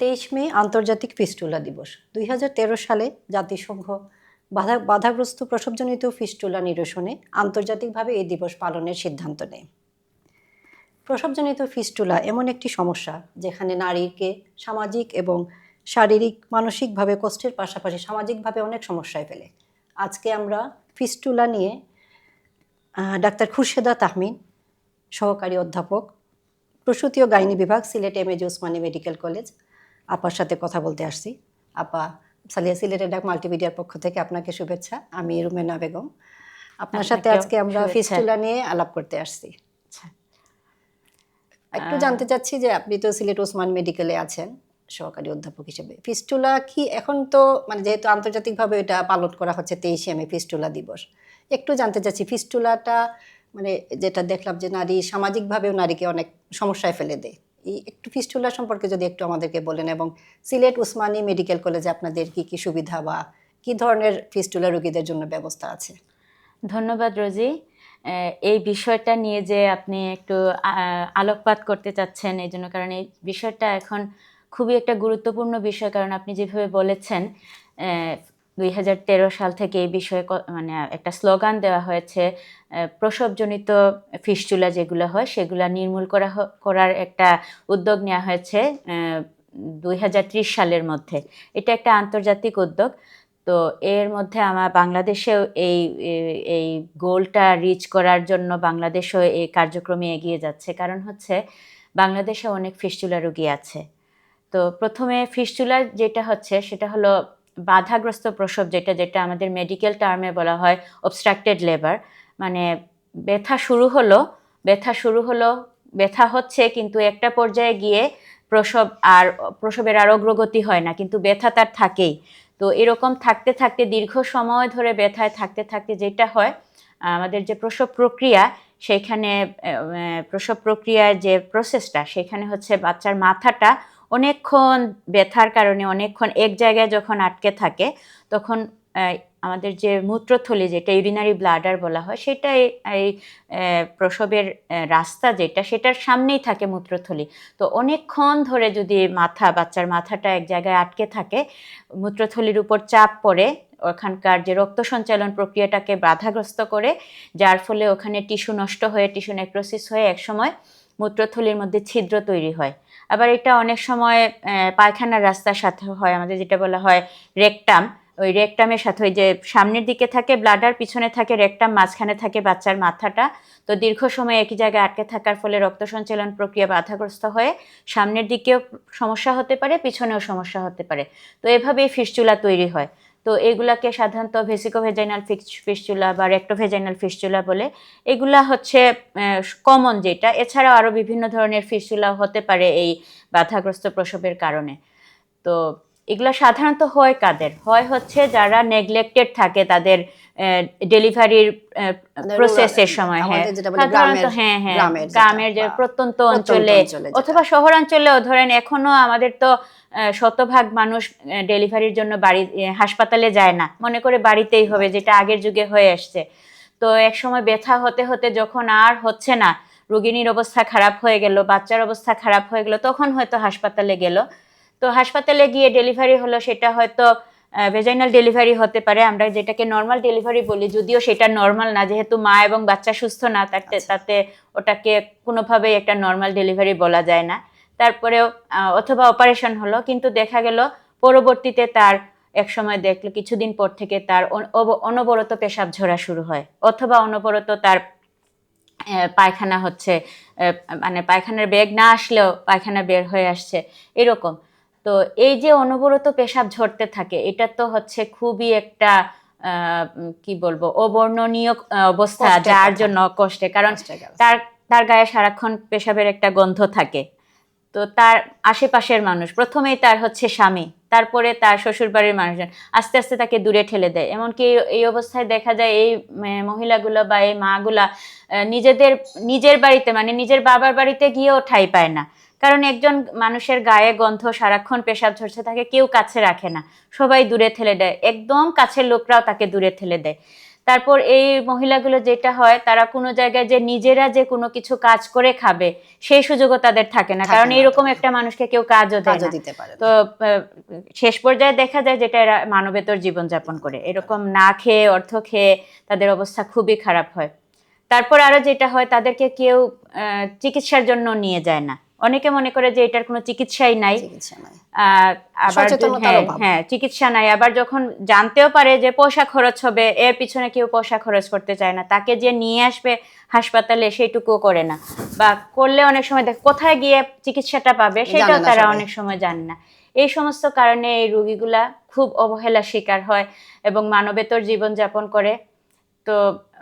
তেইশ মে আন্তর্জাতিক ফিস্টুলা দিবস। দুই হাজার তেরো সালে জাতিসংঘ বাধা, বাধাগ্রস্ত প্রসবজনিত ফিস্টুলা নিরসনে আন্তর্জাতিকভাবে এই দিবস পালনের সিদ্ধান্ত নেয়। প্রসবজনিত ফিস্টুলা এমন একটি সমস্যা যেখানে নারীকে সামাজিক এবং শারীরিক, মানসিকভাবে কষ্টের পাশাপাশি সামাজিকভাবে অনেক সমস্যায় ফেলে। আজকে আমরা ফিস্টুলা নিয়ে ডাক্তার খুরশেদা তাহমিন, সহকারী অধ্যাপক, প্রসূতি ও গাইনি বিভাগ, Sylhet M A G Osmani medical college আপার সাথে কথা বলতে আসছি। আপা সালিয়া সিলেটের ডাক মাল্টিমিডিয়ার পক্ষ থেকে আপনাকে শুভেচ্ছা। আমি রুমেনা বেগম। আপনার সাথে আজকে আমরা। ফিস্টুলা নিয়ে আলাপ করতে আসছি। আচ্ছা। একটু জানতে চাচ্ছি যে আপনি তো সিলেট ওসমান মেডিকেলে আছেন সহকারী অধ্যাপক হিসেবে। ফিস্টুলা কি এখন তো মানে যেহেতু আন্তর্জাতিকভাবে এটা পালন করা হচ্ছে তেইশে মে ফিস্টুলা দিবস। একটু জানতে চাচ্ছি ফিস্টুলাটা মানে যেটা দেখলাম যে নারী সামাজিকভাবেও নারীকে অনেক সমস্যায় ফেলে দেয়। এই একটু ফিস্টুলা সম্পর্কে যদি একটু আমাদেরকে বলেন এবং সিলেট উসমানী মেডিকেল কলেজে আপনাদের কি কি সুবিধা বা কি ধরনের ফিস্টুলা রোগীদের জন্য ব্যবস্থা আছে? ধন্যবাদ রোজি। এই বিষয়টা নিয়ে যে আপনি একটু আলোকপাত করতে চাচ্ছেন এই জন্য, কারণ এই বিষয়টা এখন খুবই একটা গুরুত্বপূর্ণ বিষয়, কারণ আপনি যেভাবে বলেছেন দুই হাজার তেরো সাল থেকে এই বিষয়ে মানে একটা স্লোগান দেওয়া হয়েছে প্রসবজনিত ফিস্টুলা যেগুলো হয় সেগুলো নির্মূল করা করার একটা উদ্যোগ নেওয়া হয়েছে দুই হাজার ত্রিশ সালের মধ্যে। এটা একটা আন্তর্জাতিক উদ্যোগ। তো এর মধ্যে আমার বাংলাদেশেও এই এই গোলটা রিচ করার জন্য বাংলাদেশও এই কার্যক্রমে এগিয়ে যাচ্ছে। কারণ হচ্ছে বাংলাদেশে অনেক ফিস্টুলা রোগী আছে। তো প্রথমে ফিস্টুলা যেটা হচ্ছে সেটা হলো বাধাগ্রস্ত প্রসব যেটা যেটা আমাদের মেডিকেল টার্মে বলা হয় অবস্ট্রাক্টেড লেবার মানে ব্যথা শুরু হলো ব্যথা শুরু হলো ব্যথা হচ্ছে কিন্তু একটা পর্যায়ে গিয়ে প্রসব আর প্রসবের আর অগ্রগতি হয় না কিন্তু ব্যথা তার থাকেই। তো এরকম থাকতে থাকতে দীর্ঘ সময় ধরে ব্যথায় থাকতে থাকতে যেটা হয় আমাদের যে প্রসব প্রক্রিয়া আহ, প্রসব প্রক্রিয়ার যে প্রসেসটা সেখানে হচ্ছে বাচ্চার মাথাটা অনেকক্ষণ ব্যথার কারণে, অনেকক্ষণ এক জায়গায় যখন আটকে থাকে, তখন আমাদের যে মূত্রথলি যেটা ইউরিনারি ব্লাডার বলা হয়, সেটা এই- প্রসবের রাস্তা যেটা, সেটার সামনেই থাকে মূত্রথলি। তো অনেকক্ষণ ধরে যদি মাথা, বাচ্চার মাথাটা এক জায়গায় আটকে থাকে, মূত্রথলির উপর চাপ পড়ে, ওখানকার যে রক্ত সঞ্চালন প্রক্রিয়াটাকে বাধাগ্রস্ত করে, যার ফলে ওখানে টিস্যু নষ্ট হয়ে, টিস্যু নেক্রোসিস হয়ে একসময় মূত্রথলির মধ্যে ছিদ্র তৈরি হয়। আবার এটা অনেক সময় পায়খানার রাস্তার সাথে হয়, আমাদের যেটা বলা হয় রেকটাম। ওই রেকটামের সাথে ওই যে সামনের দিকে থাকে ব্লাডার পিছনে থাকে রেকটাম মাঝখানে থাকে বাচ্চার মাথাটা। তো দীর্ঘ সময় একই জায়গায় আটকে থাকার ফলে রক্ত সঞ্চালন প্রক্রিয়া বাধাগ্রস্ত হয়ে। সামনের দিকেও সমস্যা হতে পারে, পিছনেও সমস্যা হতে পারে। তো এভাবেই ফিসচুলা তৈরি হয়। তো এগুলাকে সাধারণত ভেসিকোভেজাইনাল ফিস্টুলা বা রেক্টোভেজাইনাল ফিস্টুলা বলে। এগুলা হচ্ছে কমন যেটা। এছাড়াও আরও বিভিন্ন ধরনের ফিস্টুলা হতে পারে এই বাধাগ্রস্ত প্রসবের কারণে। তো এগুলো সাধারণত হয় কাদের? হয় হচ্ছে যারা নেগলেক্টেড থাকে তাদের ডেলিভারির মানে প্রসেসের সময় হ্যাঁ। সাধারণত হ্যাঁ হ্যাঁ। গ্রামের যে প্রত্যন্ত অঞ্চলে অথবা শহরাঞ্চলেও ধরেন এখনও আমাদের তো শতভাগ মানুষ ডেলিভারির জন্য বাড়ি হাসপাতালে যায় না। মনে করে বাড়িতেই হবে যেটা আগের যুগে হয়ে আসছে। তো এক সময় ব্যথা হতে হতে যখন আর হচ্ছে না রোগিনীর অবস্থা খারাপ হয়ে গেল বাচ্চার অবস্থা খারাপ হয়ে গেল তখন হয়তো হাসপাতালে গেল। তো হাসপাতালে গিয়ে ডেলিভারি হলো সেটা হয়তো ভেজাইনাল ডেলিভারি হতে পারে। আমরা যেটাকে নর্মাল ডেলিভারি বলি যদিও সেটা নর্মাল না যেহেতু মা এবং বাচ্চা সুস্থ না তাতে তাতে ওটাকে কোনোভাবেই একটা নর্মাল ডেলিভারি বলা যায় না। তারপরেও অথবা অপারেশন হলো কিন্তু দেখা গেল পরবর্তীতে তার এক সময় দেখল কিছুদিন পর থেকে তার অনবরত পেশাব ঝরা শুরু হয়। অথবা অনবরত তার পায়খানা হচ্ছে মানে পায়খানার বেগ না আসলেও পায়খানা বের হয়ে আসছে এরকম। তো এই যে অনবরত পেশাব ঝরতে থাকে এটা তো হচ্ছে খুবই একটা কি বলব অবর্ণনীয় অবস্থা যার জন্য কষ্টে। কারণ তার তার গায়ে সারাক্ষণ পেশাবের একটা গন্ধ থাকে। তো তার আশেপাশের মানুষ, প্রথমেই তার হচ্ছে স্বামী, তারপরে তার শ্বশুরবাড়ির মানুষজন আস্তে আস্তে তাকে দূরে ঠেলে দেয়। এমনকি এই- অবস্থায় দেখা যায় এই মহিলাগুলো বা এই মাগুলা নিজেদের, নিজের বাড়িতে মানে নিজের বাবার বাড়িতে গিয়েও ঠাঁই পায় না। কারণ একজন মানুষের গায়ে গন্ধ, সারাক্ষণ পেশাব ঝরছে তাকে কেউ কাছে রাখে না। সবাই দূরে ঠেলে দেয়। একদম কাছের লোকরাও তাকে দূরে ঠেলে দেয়। তারপর এই মহিলাগুলো যেটা হয় তারা কোনো জায়গায় যে নিজেরা যে কোনো কিছু কাজ করে খাবে সেই সুযোগও তাদের থাকে না। কারণ এরকম একটা মানুষকে কেউ কাজও দেয় দিতে পারে তো শেষ পর্যায়ে দেখা যায় যেটা এরা মানবেতর জীবনযাপন করে। এরকম না খেয়ে অর্থ খেয়ে তাদের অবস্থা খুবই খারাপ হয়। তারপর আরও যেটা হয় তাদেরকে কেউ চিকিৎসার জন্য নিয়ে যায় না। অনেকে মনে করে যে এটার কোনো চিকিৎসাই নাই। আবার হ্যাঁ, হ্যাঁ চিকিৎসা নাই। আবার যখন জানতেও পারে যে পয়সা খরচ হবে এর পিছনে কেউ পয়সা খরচ করতে চায় না। তাকে যে নিয়ে আসবে হাসপাতালে সেইটুকুও করে না। বা করলে অনেক সময় দেখ কোথায় গিয়ে চিকিৎসাটা পাবে সেটাও তারা অনেক সময় জানে না। এই সমস্ত কারণে এই রোগীগুলা খুব অবহেলার শিকার হয় এবং মানবেতর জীবনযাপন করে। তো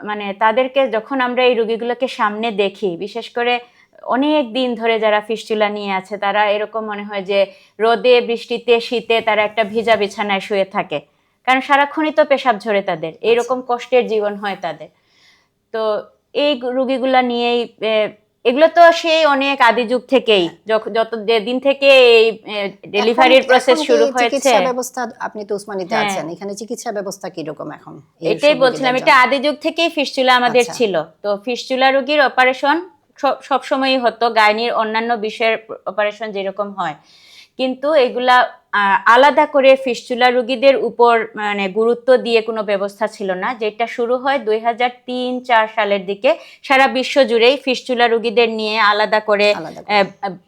মানে তাদেরকে যখন আমরা এই রোগীগুলোকে সামনে দেখি বিশেষ করে অনেক দিন ধরে যারা ফিস্টুলা নিয়ে আছে তারা এরকম মনে হয় যে রোদে বৃষ্টিতে শীতে তারা একটা ভিজা বিছানায় শুয়ে থাকে। কারণ সারাক্ষণই তো পেশাব ঝরে তাদের। এইরকম কষ্টের জীবন হয় তাদের। তো এই রুগীগুলা নিয়েই এগুলো তো সেই অনেক আদি যুগ থেকেই। যত যেদিন থেকে এই ডেলিভারির প্রসেস শুরু হয়েছে। চিকিৎসা ব্যবস্থা আপনি তো উসমানিতে হ্যাঁ। আছেন এখানে চিকিৎসা ব্যবস্থা কি রকম এখন এটাই বলছিলাম এটা আদি যুগ থেকেই ফিস্টুলা আমাদের আচ্ছা। ছিল। তো ফিস্টুলা রোগীর অপারেশন সব সময়ই হতো গাইনির অন্যান্য বিষয়ের অপারেশন যেরকম হয়। কিন্তু এগুলা আলাদা করে ফিস্টুলা রোগীদের উপর মানে গুরুত্ব দিয়ে কোনো ব্যবস্থা ছিল না। যেটা শুরু হয় দুই হাজার তিন চার সালের দিকে। সারা বিশ্ব জুড়েই ফিস্টুলা রোগীদের নিয়ে আলাদা করে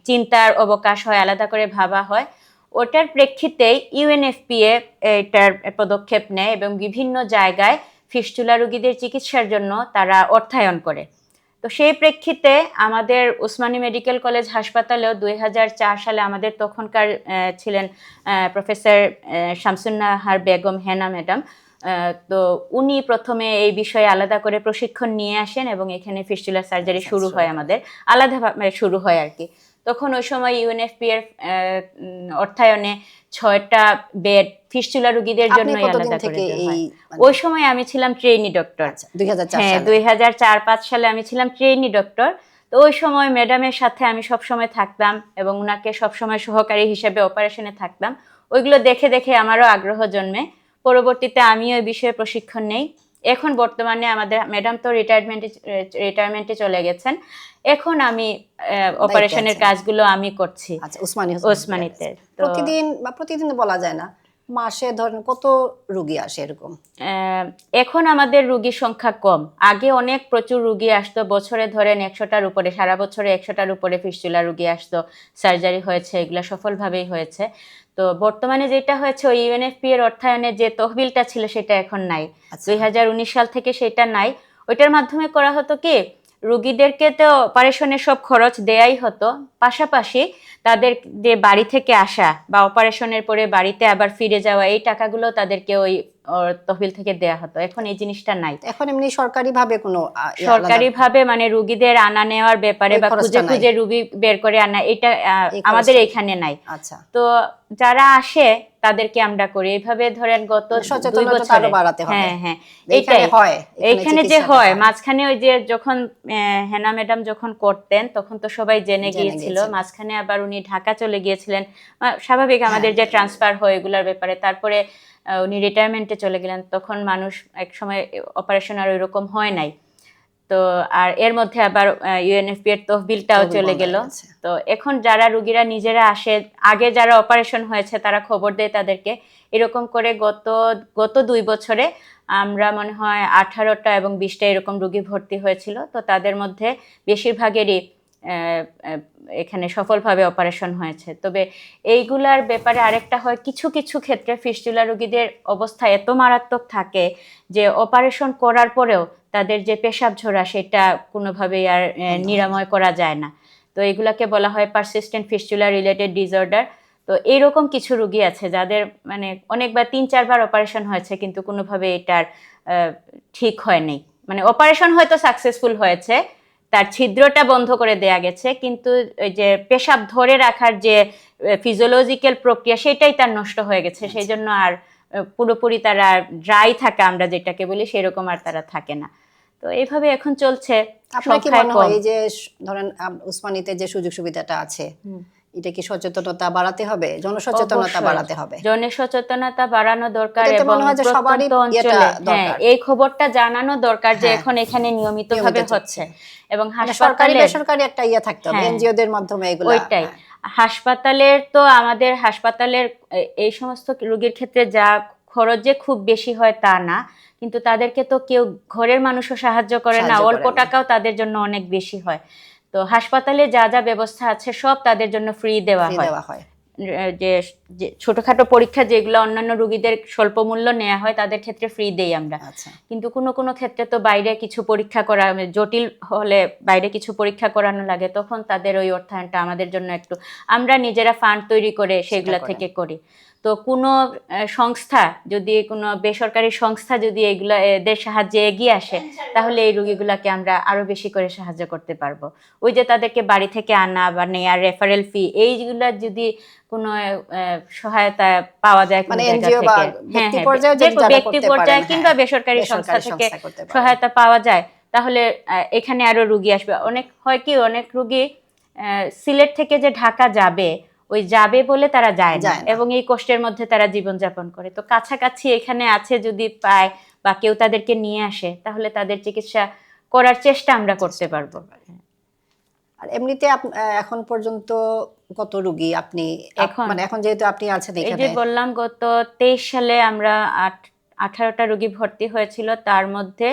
চিন্তার অবকাশ হয় আলাদা করে ভাবা হয়। ওটার প্রেক্ষিতেই ইউএনএফপিএ এটার পদক্ষেপ নেয় এবং বিভিন্ন জায়গায় ফিস্টুলা রোগীদের চিকিৎসার জন্য তারা অর্থায়ন করে। তো সেই প্রেক্ষিতে আমাদের উসমানী মেডিকেল কলেজ হাসপাতালেও দুই হাজার চার সালে আমাদের তখনকার ছিলেন প্রফেসর শামসুন্নাহার বেগম হেনা ম্যাডাম। তো উনি প্রথমে এই বিষয়ে আলাদা করে প্রশিক্ষণ নিয়ে আসেন এবং এখানে ফিস্টুলা সার্জারি শুরু হয় আমাদের। আলাদাভাবে শুরু হয় আর কি। তখন ওই সময় ইউএনএফপি এর অর্থায়নে ছয়টা বেড ফিস্টুলা রোগীদের কতদিন আলাদা করে মানে- ওই সময় আমি ছিলাম ট্রেনি ডক্টর আচ্ছা 2004 হ্যাঁ দুই হাজার চার পাঁচ সালে আমি ছিলাম ট্রেনি ডক্টর তো ওই সময় ম্যাডামের সাথে আমি সব সময় থাকতাম এবং ওনাকে সবসময় সহকারী হিসেবে অপারেশনে থাকতাম। ওইগুলো দেখে দেখে আমারও আগ্রহ জন্মে। পরবর্তীতে আমিও এই বিষয়ে প্রশিক্ষণ নেই। এখন বর্তমানে আমাদের ম্যাডাম তো রিটায়ারমেন্টে রিটায়ারমেন্টে চলে গেছেন। এখন আমি অপারেশনের কাজগুলো আমি করছি। আচ্ছা ওসমানীতে তো প্রতিদিন বা প্রতিদিন বলা যায় না। মাসে ধরেন কত রুগী আসে এরকম? এখন আমাদের রুগীর সংখ্যা কম। আগে অনেক প্রচুর রুগী আসতো। বছরে ধরেন একশোটার উপরে সারা বছরে একশোটার উপরে ফিস্টুলা রুগী আসতো। সার্জারি হয়েছে এগুলো সফলভাবেই হয়েছে। তো বর্তমানে যেটা হয়েছে ওই ইউএনএফপি এর অর্থায়নে যে তহবিলটা ছিল সেটা এখন নাই। আচ্ছা। দুই হাজার উনিশ সাল থেকে সেটা নাই। ওইটার মাধ্যমে করা হতো কি রুগীদেরকে তো অপারেশনের সব খরচ দেয়াই হতো। পাশাপাশি তাদের যে বাড়ি থেকে আসা বা অপারেশনের পরে বাড়িতে আবার ফিরে যাওয়া এই টাকাগুলো তাদেরকে ওই তহবিল থেকে দেয়া হতো। এখন এই জিনিসটা নাই। এখন এমনি সরকারি ভাবে কোনো ইয়ে আলাদা- সরকারিভাবে মানে রুগীদের আনা নেওয়ার ব্যাপারে বা খুঁজে খুঁজে রুগী বের করে আনা এটা আমাদের এখানে নাই। আচ্ছা। তো যারা আসে তাদেরকে আমরা করি। এইভাবে ধরেন গত দুই বছরে। হ্যাঁ হ্যাঁ। এইটাই। হয় এইখানে যে হয় মাঝখানে ওই যে যখন হেনা ম্যাডাম যখন করতেন তখন তো সবাই জেনে গিয়েছিল। মাঝখানে আবার উনি ঢাকা চলে গিয়েছিলেন। স্বাভাবিক আমাদের যে ট্রান্সফার হয় এগুলোর ব্যাপারে। তারপরে উনি রিটায়ারমেন্টে চলে গেলেন তখন মানুষ এক সময় অপারেশন আর ওইরকম হয় নাই। তো আর এর মধ্যে আবার ইউএনএফপি এর তহবিলটাও চলে গেল। তো এখন যারা রুগীরা নিজেরা আসে আগে যারা অপারেশন হয়েছে তারা খবর দেয় তাদেরকে। এরকম করে গত গত দুই বছরে আমরা মনে হয় আঠারোটা এবং বিশটা এরকম রুগী ভর্তি হয়েছিল। তো তাদের মধ্যে বেশিরভাগেরই এখানে সফলভাবে অপারেশন হয়েছে। তবে এইগুলার ব্যাপারে আরেকটা হয় কিছু কিছু ক্ষেত্রে ফিস্টুলা রোগীদের অবস্থা এত মারাত্মক থাকে যে অপারেশন করার পরেও তাদের যে পেশাব ঝরা সেটা কোনোভাবেই আর নিরাময় করা যায় না। তো এগুলাকে বলা হয় পারসিস্টেন্ট ফিস্টুলা রিলেটেড ডিসঅর্ডার তো এইরকম কিছু রুগী আছে যাদের মানে অনেকবার তিন চারবার অপারেশন হয়েছে কিন্তু কোনোভাবে এটার ঠিক হয়নি। মানে অপারেশন হয়তো সাকসেসফুল হয়েছে তার ছিদ্রটা বন্ধ করে দেয়া গেছে কিন্তু ওই যে পেশাব ধরে রাখার যে ফিজিওলজিক্যাল প্রক্রিয়া সেটাই তার নষ্ট হয়ে গেছে। সেই জন্য আর পুরোপুরি তারা ড্রাই থাকে আমরা যেটাকে বলি সেরকম আর তারা থাকে না। তো এইভাবে এখন চলছে আপনার কি মনে হয় এই যে ধরেন উসমানিতে যে সুযোগ সুবিধাটা আছে হুম। এটা কি সচেতনতা বাড়াতে হবে? জনসচেতনতা বাড়াতে হবে। জন সচেতনতা বাড়ানো দরকার এবং হয় প্রত্যন্ত অঞ্চলে। হ্যাঁ এই খবরটা জানানো দরকার যে হ্যাঁ। এখন এখানে নিয়মিত নিয়মিত ভাবে চলছে। হচ্ছে। এবং মানে সরকারি বেসরকারি একটা ইয়ে থাকতে হবে হ্যাঁ। এনজিও দের মাধ্যমে এগুলো। ওইটাই। হাসপাতালের তো আমাদের হাসপাতালের এই সমস্ত রোগীর ক্ষেত্রে যা খরচ যে খুব বেশি হয় তা না। কিন্তু তাদেরকে তো কেউ ঘরের মানুষও সাহায্য করে না। অল্প টাকাও তাদের জন্য অনেক বেশি হয়। তো হাসপাতালে যা যা ব্যবস্থা আছে সব তাদের জন্য ফ্রি দেওয়া হয়। যে ছোটখাটো পরীক্ষা যেগুলো অন্যান্য রোগীদের স্বল্প মূল্য নেওয়া হয় তাদের ক্ষেত্রে ফ্রি দেই আমরা। আচ্ছা। কিন্তু কোনো কোনো ক্ষেত্রে তো বাইরে কিছু পরীক্ষা করা জটিল হলে বাইরে কিছু পরীক্ষা করানো লাগে তখন তাদের ওই অর্থায়নটা আমাদের জন্য একটু আমরা নিজেরা ফান্ড তৈরি করে সেগুলা। থেকে করি। তো কোনো সংস্থা যদি কোনো বেসরকারি সংস্থা যদি এগুলা এদের সাহায্যে এগিয়ে আসে তাহলে এই রোগীগুলাকে আমরা আরও বেশি করে সাহায্য করতে পারব। ওই যে তাদেরকে বাড়ি থেকে আনা বা নেয়া রেফারেল ফি এইগুলা যদি কোনো সহায়তা পাওয়া যায় মানে হ্যাঁ ব্যক্তি হ্যাঁ ব্যক্তি পর্যায়ে কিংবা হ্যাঁ, বেসরকারি সংস্থা থেকে। সহায়তা পাওয়া যায় তাহলে এখানে আরও রুগী আসবে। অনেক হয় কি অনেক রুগী আহ, সিলেট থেকে যে ঢাকা যাবে ওই যাবে বলে তারা যায় না। এবং এই কষ্টের মধ্যে তারা জীবনযাপন করে। তো কাছাকাছি এখানে আছে যদি পায় বা কেউ তাদেরকে নিয়ে আসে তাহলে তাদের চিকিৎসা করার চেষ্টা আমরা করতে পারব। আর এমনিতে এখন পর্যন্ত কত রুগী আপনি এখন? মানে এখন যেহেতু আপনি আছেন এই এখানে। যে বললাম গত তেইশ সালে আমরা আট আঠারোটা রোগী ভর্তি হয়েছিল। তার মধ্যে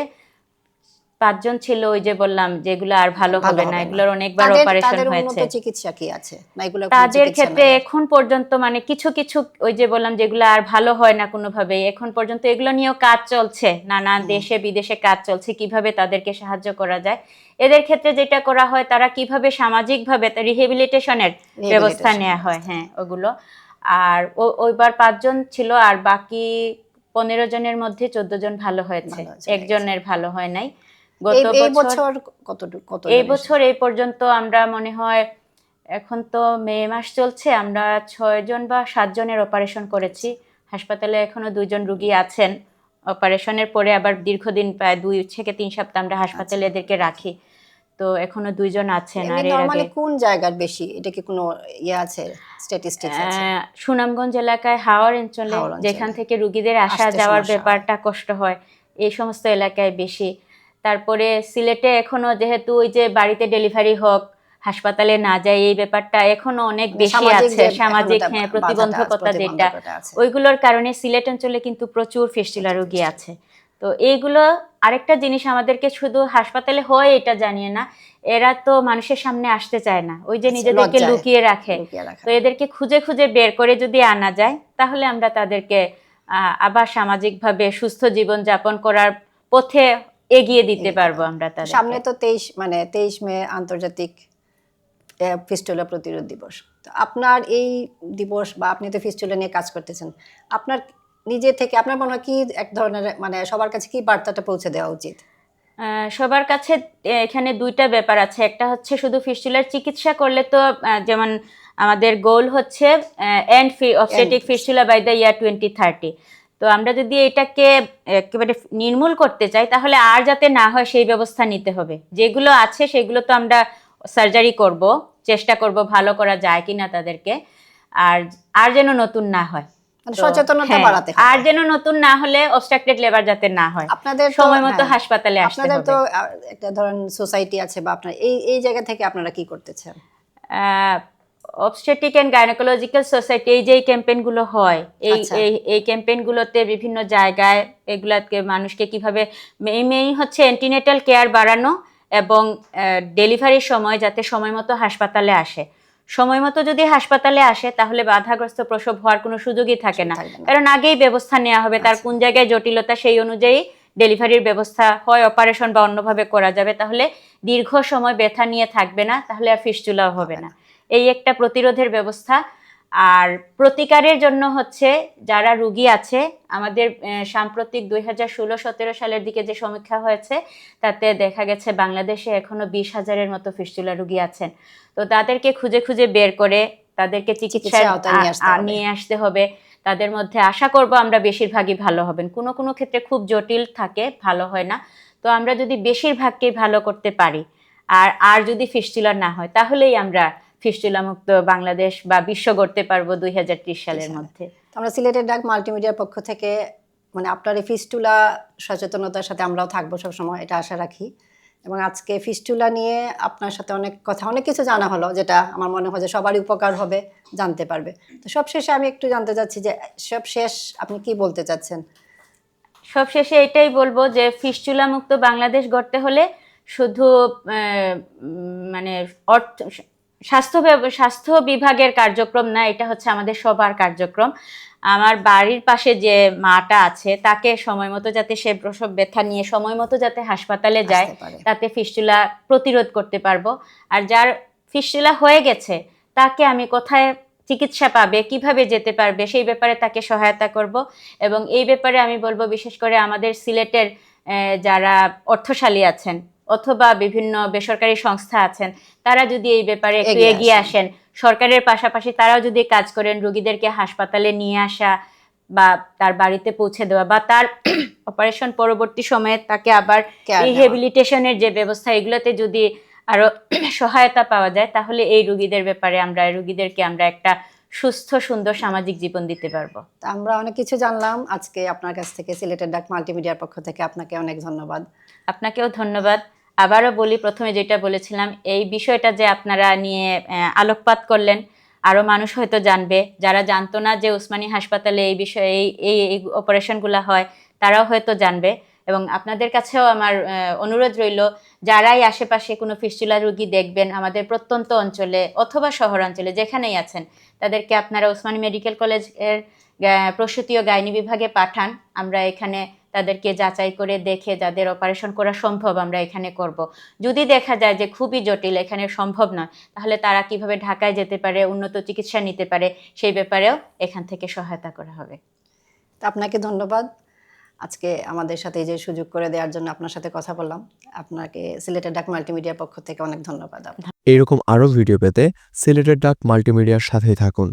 পাঁচজন ছিল ওই যে বললাম যেগুলো আর ভালো হবে না এগুলোর অনেকবার অপারেশন হয়েছে। চিকিৎসা কি আছে তাদের ক্ষেত্রে এখন পর্যন্ত মানে কিছু কিছু ওই যে বললাম যেগুলো আর ভালো হয় না কোনোভাবে এখন পর্যন্ত এগুলো নিয়েও কাজ চলছে। নানা দেশে বিদেশে কাজ চলছে কীভাবে তাদেরকে সাহায্য করা যায়। এদের ক্ষেত্রে যেটা করা হয় তারা কীভাবে সামাজিকভাবে রিহেবিলিটেশনের ব্যবস্থা নেওয়া হয় হ্যাঁ ওগুলো। আর ওইবার পাঁচজন ছিল আর বাকি পনেরো জনের মধ্যে চোদ্দ জন ভালো হয়েছে। একজনের ভালো হয় নাই। গত এই বছর বছর কত কত এই বছর এই পর্যন্ত আমরা মনে হয় এখন তো মে মাস চলছে আমরা ছয় জন বা সাত জনের অপারেশন করেছি। হাসপাতালে এখনও দুইজন রুগী আছেন। অপারেশনের পরে আবার দীর্ঘদিন প্রায় দুই থেকে তিন সপ্তাহ আমরা হাসপাতালে আচ্ছা। এদেরকে রাখি। তো এখনও দুইজন আছেন। আর এর আগে কোন জায়গার বেশি? এটা কি কোনো ইয়ে আছে? স্ট্যাটিস্টিক্স আছে? সুনামগঞ্জ এলাকায় হাওর অঞ্চলে। যেখান থেকে রুগীদের আসা যাওয়ার ব্যাপারটা কষ্ট হয় এই সমস্ত এলাকায় বেশি। তারপরে সিলেটে এখনও যেহেতু ওই যে বাড়িতে ডেলিভারি হোক হাসপাতালে না যায় এই ব্যাপারটা এখনও অনেক মানে বেশি আছে সামাজিক হ্যাঁ প্রতিবন্ধকতা যেটা। ওইগুলোর কারণে সিলেট অঞ্চলে কিন্তু প্রচুর ফিস্টুলা রোগী আছে। তো এইগুলো আরেকটা জিনিস আমাদেরকে শুধু হাসপাতালে হয় এটা জানিয়ে না এরা তো মানুষের সামনে আসতে চায় না। ওই যে নিজেদেরকে লুকিয়ে রাখে। তো এদেরকে খুঁজে খুঁজে বের করে যদি আনা যায় তাহলে আমরা তাদেরকে আহ, আবার সামাজিকভাবে সুস্থ জীবন যাপন করার পথে এগিয়ে দিতে পারব আমরা তাদের সামনে তো তেইশ মানে তেইশ মে আন্তর্জাতিক ফিস্টুলা প্রতিরোধ দিবস। তো আপনার এই দিবস বা আপনি তো ফিস্টুলা নিয়ে কাজ করতেছেন আপনার নিজে থেকে আপনার মনে হয় কি এক ধরনের মানে সবার কাছে কি বার্তাটা পৌঁছে দেওয়া উচিত? সবার কাছে এখানে দুইটা ব্যাপার আছে। একটা হচ্ছে শুধু ফিস্টুলার চিকিৎসা করলে তো যেমন আমাদের গোল হচ্ছে end obstetric End. Fistula by the year twenty thirty তো আমরা যদি এটাকে একেবারে নির্মূল করতে চাই তাহলে আর যাতে না হয় সেই ব্যবস্থা নিতে হবে। যেগুলো আছে সেগুলো তো আমরা সার্জারি করব চেষ্টা করব ভালো করা যায় কিনা তাদেরকে আর আর যেন নতুন না হয়। মানে সচেতনতা হ্যাঁ, বাড়াতে আর যেন নতুন না হলে অবস্ট্রাক্টেড লেবার যাতে না হয়। আপনাদের সময় মতো হ্যাঁ, হাসপাতালে আসতে আপনাদের তো একটা ধরেন সোসাইটি আছে বা আপনার এই এই জায়গা থেকে আপনারা কি করতেছেন অবস্টেটিক অ্যান্ড গাইনোকোলজিক্যাল সোসাইটি এই যে এই ক্যাম্পেইনগুলো হয় এই আচ্ছা। এই এই ক্যাম্পেইনগুলোতে বিভিন্ন জায়গায় এগুলাকে মানুষকে কীভাবে মেইন হচ্ছে অ্যান্টিনেটাল কেয়ার বাড়ানো এবং ডেলিভারির সময় যাতে সময় মতো হাসপাতালে আসে। সময় মতো যদি হাসপাতালে আসে তাহলে বাধাগ্রস্ত প্রসব হওয়ার কোনো সুযোগই থাকে না। কারণ আগেই ব্যবস্থা নেওয়া হবে তার আচ্ছা। কোন জায়গায় জটিলতা সেই অনুযায়ী ডেলিভারির ব্যবস্থা হয় অপারেশন বা অন্যভাবে করা যাবে তাহলে দীর্ঘ সময় ব্যথা নিয়ে থাকবে না তাহলে আর ফিস্টুলাও হবে না। এই একটা প্রতিরোধের ব্যবস্থা। আর প্রতিকারের জন্য হচ্ছে যারা রুগী আছে আমাদের সাম্প্রতিক দুই হাজার ষোলো সতেরো সালের দিকে যে সমীক্ষা হয়েছে তাতে দেখা গেছে বাংলাদেশে এখনও বিশ হাজারের মতো ফিস্টুলা রুগী আছেন। তো তাদেরকে খুঁজে খুঁজে বের করে তাদেরকে চিকিৎসা। নিয়ে আসতে হবে। তাদের মধ্যে আশা করব আমরা বেশিরভাগই ভালো হবেন। কোনো কোনো ক্ষেত্রে খুব জটিল থাকে ভালো হয় না। তো আমরা যদি বেশিরভাগকেই ভালো করতে পারি আর আর যদি ফিস্টুলা না হয় তাহলেই আমরা ফিস্টুলা মুক্ত বাংলাদেশ বা বিশ্ব গড়তে পারব দুই হাজার ত্রিশ সালের মধ্যে। আমরা সিলেটের ডাক মাল্টিমিডিয়ার পক্ষ থেকে মানে আপনার এই ফিস্টুলা সচেতনতার সাথে আমরাও থাকব সবসময় এটা আশা রাখি। এবং আজকে ফিস্টুলা নিয়ে আপনার সাথে অনেক কথা অনেক কিছু জানা হলো যেটা আমার মনে হয় যে সবারই উপকার হবে জানতে পারবে। তো সব শেষে আমি একটু জানতে চাচ্ছি যে সব শেষ আপনি কি বলতে চাচ্ছেন? সবশেষে এটাই বলব যে ফিস্টুলা মুক্ত বাংলাদেশ গড়তে হলে শুধু মানে অর্থ স্বাস্থ্য স্বাস্থ্য বিভাগের কার্যক্রম না এটা হচ্ছে আমাদের সবার কার্যক্রম। আমার বাড়ির পাশে যে মাটা আছে তাকে সময় মতো যাতে সে প্রসব ব্যথা নিয়ে সময় মতো যাতে হাসপাতালে যায় তাতে ফিস্টুলা প্রতিরোধ করতে পারব। আর যার ফিস্টুলা হয়ে গেছে তাকে আমি কোথায় চিকিৎসা পাবে কীভাবে যেতে পারবে সেই ব্যাপারে তাকে সহায়তা করব। এবং এই ব্যাপারে আমি বলব বিশেষ করে আমাদের সিলেটের যারা অর্থশালী আছেন অথবা বিভিন্ন বেসরকারি সংস্থা আছেন তারা যদি এই ব্যাপারে একটু এগিয়ে আসেন। সরকারের পাশাপাশি তারাও যদি কাজ করেন রোগীদেরকে হাসপাতালে নিয়ে আসা বা তার বাড়িতে পৌঁছে দেওয়া বা তার অপারেশন পরবর্তী সময়ে তাকে আবার রিহেবিলিটেশনের যে ব্যবস্থা এগুলোতে যদি আরও সহায়তা পাওয়া যায় তাহলে এই রোগীদের ব্যাপারে আমরা রোগীদেরকে আমরা একটা সুস্থ সুন্দর সামাজিক জীবন দিতে পারব। তা আমরা অনেক কিছু জানলাম। আজকে আপনার কাছ থেকে সিলেটের ডাক মাল্টিমিডিয়ার পক্ষ থেকে আপনাকে অনেক ধন্যবাদ। আপনাকেও ধন্যবাদ। আবারও বলি, প্রথমে যেটা বলেছিলাম, এই বিষয়টা যে আপনারা নিয়ে আলোকপাত করলেন আরও মানুষ হয়তো জানবে। যারা জানতো না যে উসমানী হাসপাতালে এই বিষয়ে, এই এই অপারেশনগুলো হয়, তারাও হয়তো জানবে। এবং আপনাদের কাছেও আমার অনুরোধ রইল, যারাই আশেপাশে কোনো ফিস্টুলা রোগী দেখবেন, আমাদের প্রত্যন্ত অঞ্চলে অথবা শহরাঞ্চলে যেখানেই আছেন, তাদেরকে আপনারা উসমানী মেডিকেল কলেজের প্রসূতি ও গাইনি বিভাগে পাঠান। আমরা এখানে তাদেরকে যাচাই করে দেখে যাদের অপারেশন করা সম্ভব আমরা এখানে করব। যদি দেখা যায় যে খুবই জটিল এখানে সম্ভব নয় তাহলে তারা কীভাবে ঢাকায় যেতে পারে উন্নত চিকিৎসা নিতে পারে সেই ব্যাপারেও এখান থেকে সহায়তা করা হবে। তা আপনাকে ধন্যবাদ। আজকে আমাদের সাথে এই যে সুযোগ করে দেওয়ার জন্য আপনার সাথে কথা বললাম। আপনাকে সিলেটের ডাক মাল্টিমিডিয়ার পক্ষ থেকে অনেক ধন্যবাদ আপনার। এইরকম আরও ভিডিও পেতে সিলেটের ডাক মাল্টিমিডিয়ার সাথেই থাকুন।